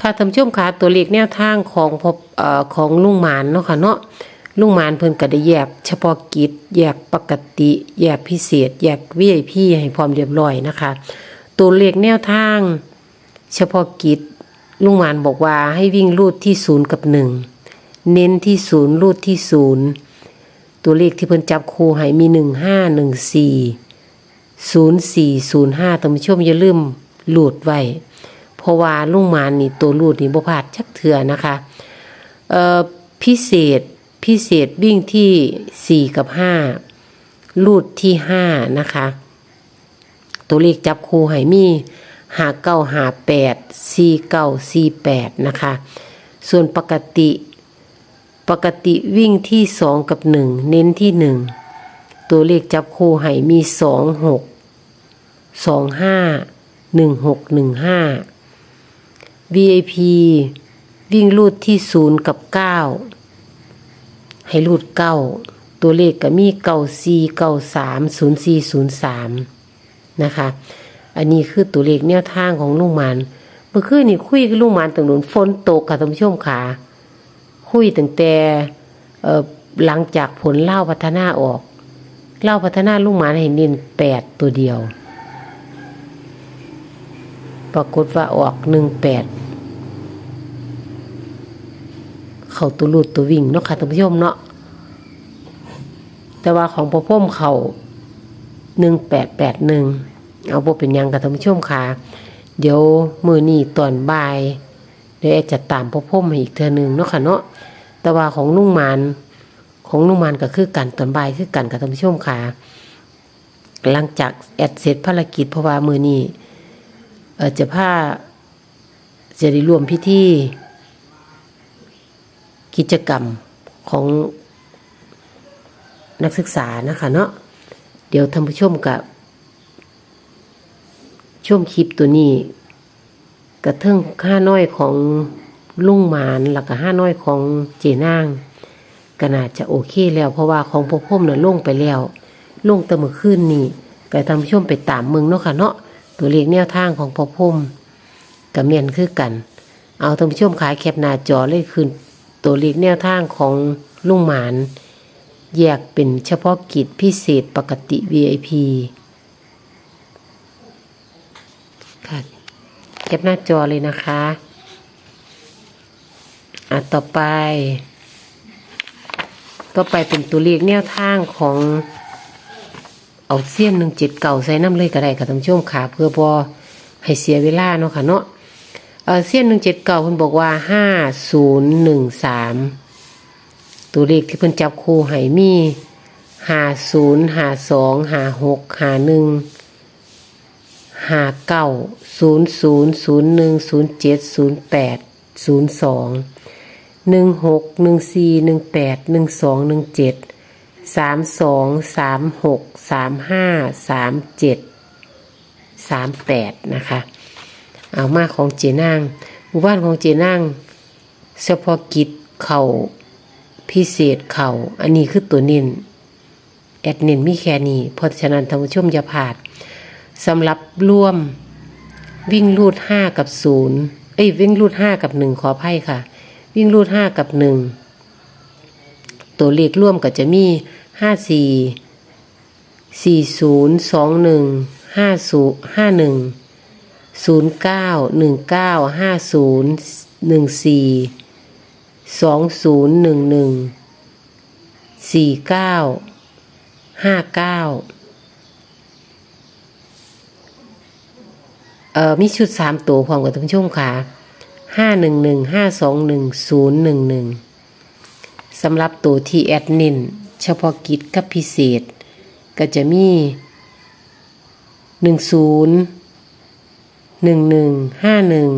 ค่ะท่านผู้ชมค่ะตัวเลขแนวทางของพบของลุงหมานเนาะค่ะเนาะลุงหมานเพิ่นก็ได้แยกเฉพาะกิจแยกปกติ แยกพิเศษ แยก VIP ให้พร้อมเรียบร้อยนะคะ ตัวเลขแนวทาง เฉพาะกิจลุงหมานบอกว่าให้วิ่งรูดที่ศูนย์กับหนึ่งเน้นที่ศูนย์รูดที่ศูนย์ตัวเลขที่เพิ่นจับคู่ให้มีหนึ่งห้าหนึ่งสี่ศูนย์สี่ศูนย์ห้าท่านผู้ชมอย่าลืมหลุดไว้ เพราะว่าลุงมานนี่ตัวรูดนี่บ่พลาดจักเถื่อนะคะเอ่อพิเศษพิเศษวิ่งที่สี่กับห้ารูดที่ห้านะคะ ตัวเลขจับคู่ให้มีหาเก้าหาแปดสี่เก้าสี่แปดนะคะ ส่วนปกติปกติวิ่งที่สองกับหนึ่งเน้นที่หนึ่งตัวเลขจับคู่ให้มีสองหกสองห้าหนึ่งหกหนึ่งห้า VIP วิ่งรูดที่ศูนย์กับเก้าให้รูดเก้าตัวเลขก็มีเก้าสี่เก้าสามศูนย์สี่ศูนย์สามนะคะ อันนี้คือตัวเลขแนวทางของลุงหมันเมื่อคืนนี่คุยกับลุงหมันตรงนู้นฝนตกค่ะท่านผู้ชมค่ะคุยตั้งแต่เอ่อหลังจากผลเล่าพัฒนาออก เล่าพัฒนาลุงหมันให้เน้นแปดตัวเดียว ปรากฏว่าออกหนึ่งแปดเขาตัวรูดตัววิ่งเนาะค่ะท่านผู้ชมเนาะแต่ว่าของพ่อพ่มเขาหนึ่งแปดแปดหนึ่งเอาบ่เป็นยังกับท่านผู้ชมค่ะ เดี๋ยวมือนี้ตอนบ่าย เดี๋ยวแอดจะตามพ่อพ่มอีกเทือหนึงเนาะค่ะเนาะแต่ว่าของลุงมานของลุงมานก็คือกันตอนบ่ายคือกันกับท่านผู้ชมค่ะ หลังจากแอดเสร็จภารกิจเพราะว่ามือนี้เออ จะพาจะได้ร่วมพิธีกิจกรรมของนักศึกษานะคะเนาะเดี๋ยวท่านผู้ชมกับชมคลิปตัวนี้กระเทิงห้าน้อยของลุงหมานแล้วก็ห้าน้อยของเจนางก็น่าจะโอเคแล้ว เพราะว่าของพวกพ่มเนี่ยลงไปแล้วลงแต่เมื่อคืนนี่ก็ท่านผู้ชมไปตามเมืองเนาะค่ะเนาะ ตัวเลขแนวทางของพอพุ่มกับเมียนคือกัน เอาท่านผู้ชมขายแคปหน้าจอเลยคืนตัวเลขแนวทางของลุงหมาน แยกเป็นเฉพาะกิจพิเศษปกติ VIP ค่ะแคปหน้าจอเลยนะคะอะต่อไป ต่อไปเป็นตัวเลขแนวทางของ เอาเสี้ยนหนึ่งเจ็ดเก่าใส่น้ำเลยก็ได้ค่ะท่านผู้ชมขาเพื่อพอให้เสียเวลาเนาะค่ะเนาะเออเส้นหนึ่งเจ็ดเก้าเพิ่นบอกว่าห้าศูนย์หนึ่งสามตัวเลขที่เพิ่นจับคู่ให้มีห้าศูนย์ห้าสองห้าหกห้าหนึ่งห้าเก้าศูนย์ศูนย์ศูนย์หนึ่งศูนย์เจ็ดศูนย์แปดศูนย์สองหนึ่งหกหนึ่งสี่หนึ่งแปดหนึ่งสองหนึ่งเจ็ด สามสองสามหกสามห้าสามเจ็ดสามแปดนะคะ เอามาของเจนางหมู่บ้านของเจนางเฉพาะกิจเขาพิเศษเขาอันนี้คือตัวเน้นแอดเน้นมีแค่นี้เพราะฉะนั้นท่านผู้ชมอย่าพลาดสำหรับร่วมวิ่งรูดห้ากับศูนย์เอ้ยวิ่งรูดห้ากับหนึ่งขออภัยค่ะ วิ่งรูดห้ากับหนึ่ง ตัวเลขร่วมก็จะมีห้าสี่สี่ศูนย์สองหนึ่งห้าศูนย์ห้าหนึ่งศูนย์เก้าหนึ่งเก้าห้าศูนย์หนึ่งสี่สองศูนย์หนึ่งหนึ่งสี่เก้าห้าเก้าเอ่อมีชุดสามตัวพร้อมกับท่านผู้ชมค่ะห้าหนึ่งหนึ่งห้าสองหนึ่งศูนย์หนึ่งหนึ่ง สำหรับตัวที่แอดนินเฉพาะกิจกับพิเศษ ก็จะมีหนึ่งศูนย์หนึ่งหนึ่งห้าหนึ่ง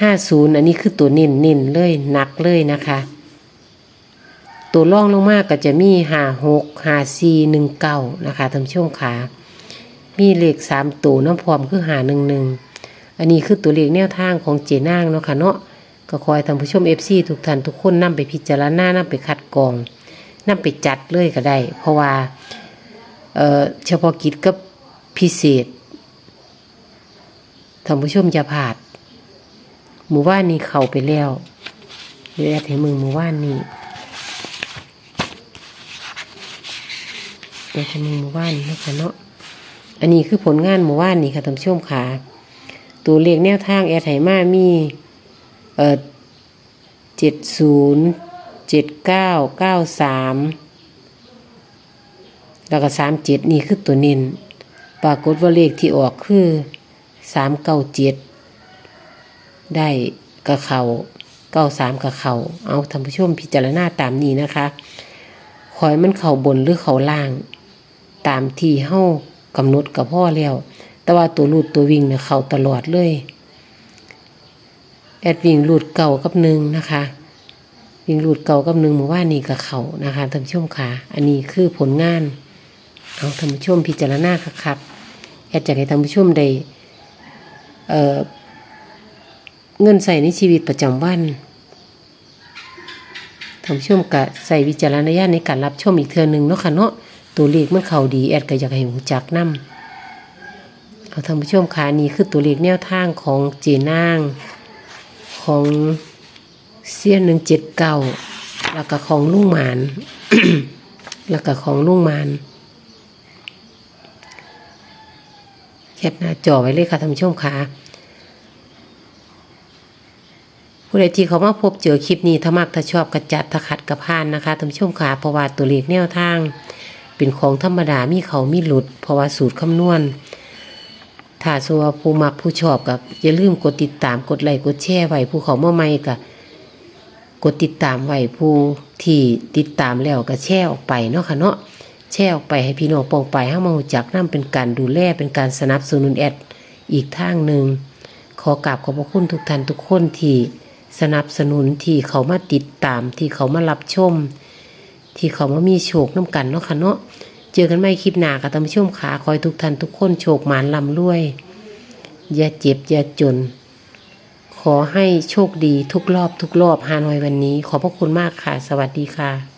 ห้าศูนย์อันนี้คือตัวเน้นเน้นเลยหนักเลยนะคะ ตัวล่องลงมากก็จะมีหาหกหาสี่หนึ่งเก้านะคะท่านผู้ชมขา มีเลขสามตัวน้ำพร้อมคือหาหนึ่งหนึ่งอันนี้คือตัวเลขแนวทางของเจนางเนาะค่ะเนาะ ก็คอยท่านผู้ชมเอฟซีทุกท่านทุกคนนำไปพิจารณานำไปคัดกรองนำไปจัดเลยก็ได้ เพราะว่าเออเฉพาะกิจกับพิเศษท่านผู้ชมอย่าดหมู่บ้านนี้เข้าไปแล้วเดี๋ยวแอดให้มึงหมู่บ้านนี้แอดให้มึงหมู่บ้านนี้นะคะเนาะอันนี้คือผลงานหมู่บ้านนี้ค่ะท่านผู้ชมค่ะตัวเลขแนวทางแอดไหมามี เออเจ็ดศูนย์เจ็ดเก้าเก้าสามแล้วก็สามเจ็ดนี่คือตัวน้นปรากฏว่าเลขที่ออกคือสามเก้าเจ็ดได้กระเขาเก้าสามกระเขาเอาท่านผู้ชมพิจารณาตามนี้นะคะขอยมันเข่าบนหรือเข่าล่าง ตามที่เฮ้ากำหนดกับพ่อแล้ว แต่ว่าตัวรูดตัววิ่งเนี่ยเข่าตลอดเลย แอดวิ่งรูดเก่ากับหนึ่งนะคะ วิ่งรูดเก่ากับหนึ่งหมู่ว่านี่กับเขานะคะท่านผู้ชมค่ะ อันนี้คือผลงานเอาท่านผู้ชมพิจารณาคักๆแอดจะให้ท่านผู้ชมได้เเงินใส่ในชีวิตประจำวันท่านผู้ชมก็ใส่วิจารณญาณในการรับชมอีกเทื่อหนึ่งเนาะค่ะเนาะตัวเลขมันเข้าดีแอดก็อยากให้หูจักนํเอาท่านผู้ชมค่ะนี่คือตัวเลขแนวทางของเจนาง ของเสี้ยนหนึ่งเจ็ดเก้าแล้วก็ของลุงหมาน แล้วก็ของลุงหมาน แคปหน้าจอไว้เลยค่ะท่านผู้ชมค่ะผู้ใดที่เขามาพบเจอคลิปนี้ถ้ามักถ้าชอบกระจัดถ้าขัดกระพานนะคะท่านผู้ชมค่ะเพราะว่าตัวเลขแนวทาง เป็นของธรรมดามีเขามีหลุดเพราะว่าสูตรคำนวณ ถ้าสัวผู้มักผู้ชอบกับอย่าลืมกดติดตามกดไลค์กดแชร์ไว้ผู้เขาเมาใหม่กับกดติดตามไว้ผู้ที่ติดตามแล้วก็แชร์ออกไปเนาะค่ะเนาะแชร์ออกไปให้พี่น้องปองไปให้มารู้จักนั่นเป็นการดูแลเป็นการสนับสนุนแอดอีกทางหนึ่งขอกราบขอบพระคุณทุกท่านทุกคนที่สนับสนุนที่เขามาติดตามที่เขามารับชม ที่เขามามีโชคน้ำกันเนาะค่ะเนาะ เจอกันไหม่คลิปหนากับตำช่วมขาคอยทุกท่านทุกคนโชคหมานลำรวย อย่าเจ็บ อย่าจน ขอให้โชคดีทุกรอบทุกรอบฮานอยวันนี้ ขอบพระคุณมากค่ะ สวัสดีค่ะ